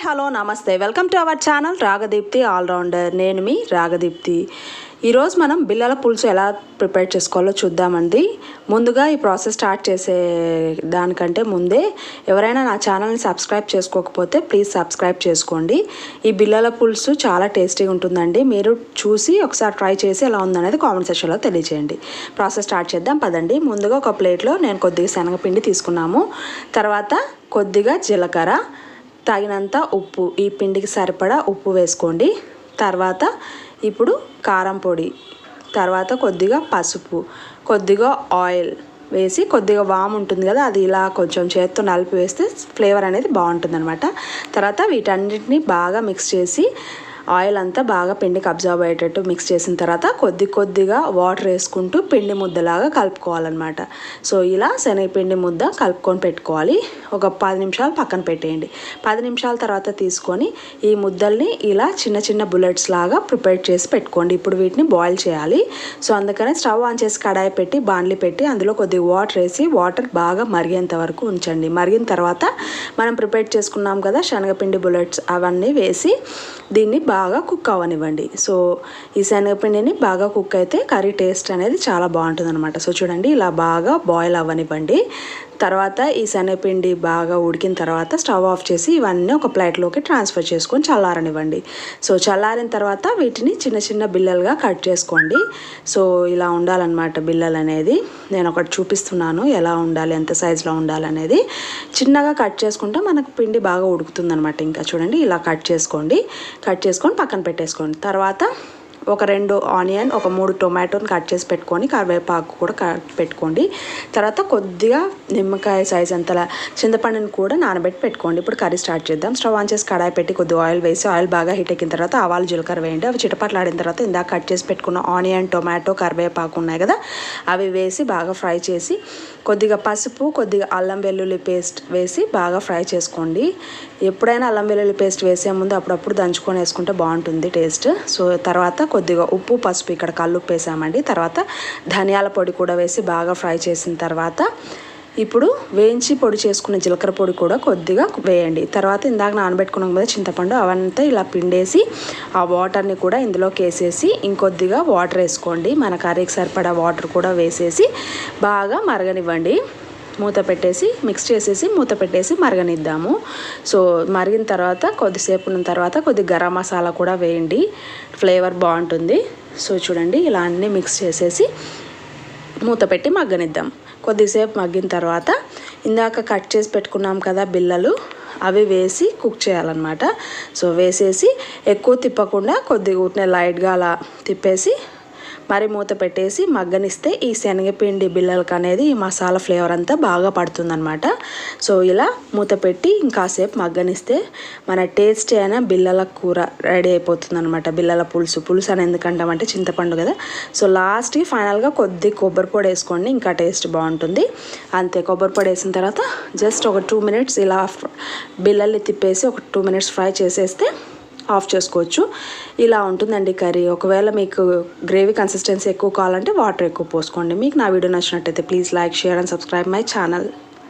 Hi hello నమస్తే. Welcome to our channel Ragadeepti allrounder. నేను మీ రాగదీప్తి. ఈరోజు మనం బిల్లల పులుసు ఎలా ప్రిపేర్ చేసుకోవాలో చూద్దామండి. ముందుగా ఈ ప్రాసెస్ స్టార్ట్ చేసే దానికంటే ముందే ఎవరైనా నా ఛానల్ని సబ్స్క్రైబ్ చేసుకోకపోతే ప్లీజ్ సబ్స్క్రైబ్ చేసుకోండి. ఈ బిల్లల పులుసు చాలా టేస్టీగా ఉంటుందండి. మీరు చూసి ఒకసారి ట్రై చేసి ఎలా ఉందనేది కామెంట్ సెక్షన్లో తెలియజేయండి ప్రాసెస్ స్టార్ట్ చేద్దాం పదండి. ముందుగా ఒక ప్లేట్లో నేను కొద్దిగా శనగపిండి తీసుకున్నాము. తర్వాత కొద్దిగా జీలకర్ర తగినంత ఉప్పు ఈ పిండికి సరిపడా ఉప్పు వేసుకోండి. తర్వాత ఇప్పుడు కారం పొడి తర్వాత కొద్దిగా పసుపు కొద్దిగా ఆయిల్ వేసి కొద్దిగా వామ్ ఉంటుంది కదా అది ఇలా కొంచెం చేత్తో నలిపి వేస్తే ఫ్లేవర్ అనేది బాగుంటుంది అనమాట తర్వాత వీటన్నిటిని బాగా మిక్స్ చేసి ఆయిల్ అంతా బాగా పిండికి అబ్జర్వ్ అయ్యేటట్టు మిక్స్ చేసిన తర్వాత కొద్ది కొద్దిగా వాటర్ వేసుకుంటూ పిండి ముద్దలాగా కలుపుకోవాలన్నమాట. సో ఇలా శనగపిండి ముద్ద కలుపుకొని పెట్టుకోవాలి. ఒక పది నిమిషాలు పక్కన పెట్టేయండి. పది నిమిషాల తర్వాత తీసుకొని ఈ ముద్దల్ని ఇలా చిన్న చిన్న బుల్లెట్స్ లాగా ప్రిపేర్ చేసి పెట్టుకోండి. ఇప్పుడు వీటిని బాయిల్ చేయాలి. సో అందుకనే స్టవ్ ఆన్ చేసి కడాయి పెట్టి బాండ్లీ పెట్టి అందులో కొద్దిగా వాటర్ వేసి వాటర్ బాగా మరిగేంత వరకు ఉంచండి. మరిగిన తర్వాత మనం ప్రిపేర్ చేసుకున్నాం కదా శనగపిండి బుల్లెట్స్ అవన్నీ వేసి దీన్ని బాగా బాగా కుక్ అవ్వనివ్వండి. సో ఈ శనగపిండిని బాగా కుక్ అయితే కర్రీ టేస్ట్ అనేది చాలా బాగుంటుంది అనమాట సో చూడండి ఇలా బాగా బాయిల్ అవ్వనివ్వండి. తర్వాత ఈ శనగపిండి బాగా ఉడికిన తర్వాత స్టవ్ ఆఫ్ చేసి ఇవన్నీ ఒక ప్లేట్లోకి ట్రాన్స్ఫర్ చేసుకొని చల్లారనివ్వండి. సో చల్లారిన తర్వాత వీటిని చిన్న చిన్న బిల్లలుగా కట్ చేసుకోండి. సో ఇలా ఉండాలన్నమాట బిల్లలు అనేది. నేను ఒకటి చూపిస్తున్నాను ఎలా ఉండాలి ఎంత సైజులో ఉండాలనేది చిన్నగా కట్ చేసుకుంటే మనకు పిండి బాగా ఉడుకుతుంది అనమాట ఇంకా. చూడండి ఇలా కట్ చేసుకోండి. కట్ చేసుకొని పక్కన పెట్టేసుకోండి. తర్వాత ఒక రెండు ఆనియన్ ఒక మూడు టొమాటోని కట్ చేసి పెట్టుకొని కరివేపాకు కూడా కట్ పెట్టుకోండి. తర్వాత కొద్దిగా నిమ్మకాయ సైజ్ అంతలా చింతపండుని కూడా నానబెట్టి పెట్టుకోండి. ఇప్పుడు కర్రీ స్టార్ట్ చేద్దాం. స్టవ్ ఆన్ చేసి కడాయి పెట్టి కొద్దిగా ఆయిల్ వేసి ఆయిల్ బాగా హీట్ ఎక్కిన తర్వాత ఆవాలు జీలకర్ర వేయండి. అవి చిటపట్లాడిన తర్వాత ఇందాక కట్ చేసి పెట్టుకున్న ఆనియన్ టొమాటో కరివేపాకు ఉన్నాయి కదా అవి వేసి బాగా ఫ్రై చేసి కొద్దిగా పసుపు కొద్దిగా అల్లం వెల్లుల్లి పేస్ట్ వేసి బాగా ఫ్రై చేసుకోండి. ఎప్పుడైనా అల్లం వెల్లుల్లి పేస్ట్ వేసే ముందు అప్పుడప్పుడు దంచుకొని వేసుకుంటే బాగుంటుంది టేస్ట్ సో తర్వాత కొద్దిగా ఉప్పు పసుపు ఇక్కడ కల్లుప్పేసామండి. తర్వాత ధనియాల పొడి కూడా వేసి బాగా ఫ్రై చేసిన తర్వాత ఇప్పుడు వేయించి పొడి చేసుకున్న జీలకర్ర పొడి కూడా కొద్దిగా వేయండి. తర్వాత ఇందాక నానబెట్టుకున్నాం కదా చింతపండు అవంతా ఇలా పిండేసి ఆ వాటర్ని కూడా ఇందులోకి వేసేసి ఇంకొద్దిగా వాటర్ వేసుకోండి. మన కర్రీకి సరిపడా వాటర్ కూడా వేసేసి బాగా మరగనివ్వండి. మూత పెట్టేసి మిక్స్ చేసేసి మూత పెట్టేసి మరగనిద్దాము. సో మరిగిన తర్వాత కొద్దిసేపు ఉన్న తర్వాత కొద్ది గరం మసాలా కూడా వేయండి. ఫ్లేవర్ బాగుంటుంది. సో చూడండి ఇలా అన్నీ మిక్స్ చేసేసి మూత పెట్టి మగ్గనిద్దాం. కొద్దిసేపు మగ్గిన తర్వాత ఇందాక కట్ చేసి పెట్టుకున్నాం కదా బిల్లలు అవి వేసి కుక్ చేయాలన్నమాట. సో వేసేసి ఎక్కువ తిప్పకుండా కొద్దిగా ఉట్నే లైట్గా అలా తిప్పేసి మరి మూత పెట్టేసి మగ్గనిస్తే ఈ శనగపిండి బిళ్ళలకు అనేది ఈ మసాలా ఫ్లేవర్ అంతా బాగా పడుతుందన్నమాట. సో ఇలా మూత పెట్టి ఇంకాసేపు మగ్గనిస్తే మన టేస్టీ అయిన బిల్లల కూర రెడీ అయిపోతుంది బిళ్ళల బిల్లల పులుసు పులుసు అని ఎందుకంటామంటే చింతపండు కదా. సో లాస్ట్కి ఫైనల్గా కొద్ది కొబ్బరి పొడి వేసుకోండి ఇంకా టేస్ట్ బాగుంటుంది. అంతే కొబ్బరి పొడి వేసిన తర్వాత జస్ట్ ఒక టూ మినిట్స్ ఇలా బిళ్ళల్ని తిప్పేసి ఒక టూ మినిట్స్ ఫ్రై చేసేస్తే ఆఫ్ చేసుకోవచ్చు. ఇలా ఉంటుందండి కర్రీ. ఒకవేళ మీకు గ్రేవీ కన్సిస్టెన్సీ ఎక్కువ కావాలంటే వాటర్ ఎక్కువ పోసుకోండి. మీకు నా వీడియో నచ్చినట్టయితే please like share and subscribe my channel.